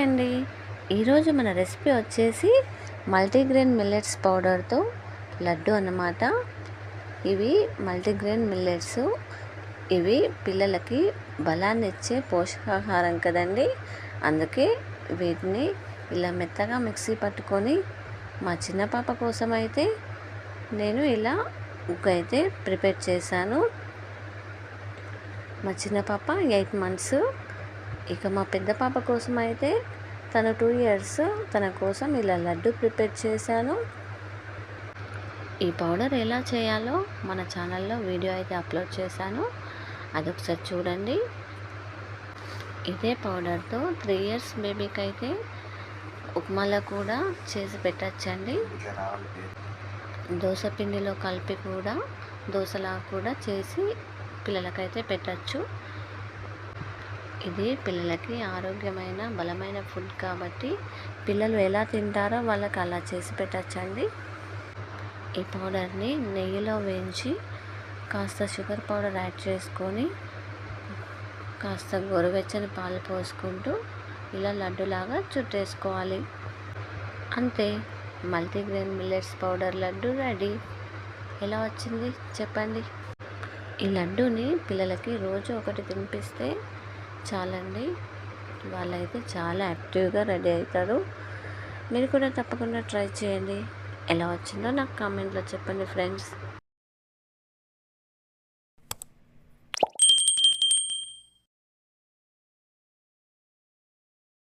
అండి ఈరోజు మన రెసిపీ వచ్చేసి మల్టీగ్రెయిన్ మిల్లెట్స్ పౌడర్తో లడ్డు అన్నమాట. ఇవి మల్టీగ్రెయిన్ మిల్లెట్స్. ఇవి పిల్లలకి బలాన్ని ఇచ్చే పోషకాహారం కదండి. అందుకే వీటిని ఇలా మెత్తగా మిక్సీ పట్టుకొని మా చిన్న పాప కోసం అయితే నేను ఇలా ఉగ్గు అయితే ప్రిపేర్ చేశాను. మా చిన్న పాప ఎయిట్ మంత్స్ ఇక మా పెద్ద పాప కోసం అయితే తను టూ ఇయర్స్ తన కోసం ఇలా లడ్డు ప్రిపేర్ చేశాను. ఈ పౌడర్ ఎలా చేయాలో మన ఛానల్లో వీడియో అయితే అప్లోడ్ చేశాను. అదొకసారి చూడండి. ఇదే పౌడర్తో త్రీ ఇయర్స్ బేబీకి అయితే ఉప్మాలో కూడా చేసి పెట్టచ్చండి. దోశ పిండిలో కలిపి కూడా దోశలా కూడా చేసి పిల్లలకైతే పెట్టచ్చు. ఇది పిల్లలకి ఆరోగ్యమైన బలమైన ఫుడ్ కాబట్టి పిల్లలు ఎలా తింటారో వాళ్ళకి అలా చేసి పెట్టచ్చండి. ఈ పౌడర్ని నెయ్యిలో వేయించి కాస్త షుగర్ పౌడర్ యాడ్ చేసుకొని కాస్త గోరువెచ్చని పాలు పోసుకుంటూ ఇలా లడ్డులాగా చుట్టేసుకోవాలి. అంతే multigrain millets powder laddu ready. ఎలా వచ్చింది? చెప్పండి. ఈ లడ్డూని పిల్లలకి రోజు ఒకటి తినిపిస్తే చాలండి. వాళ్ళైతే చాలా యాక్టివ్గా రెడీ అవుతారు మీరు కూడా తప్పకుండా ట్రై చేయండి. ఎలా వచ్చిందో నాకు కామెంట్లో చెప్పండి ఫ్రెండ్స్.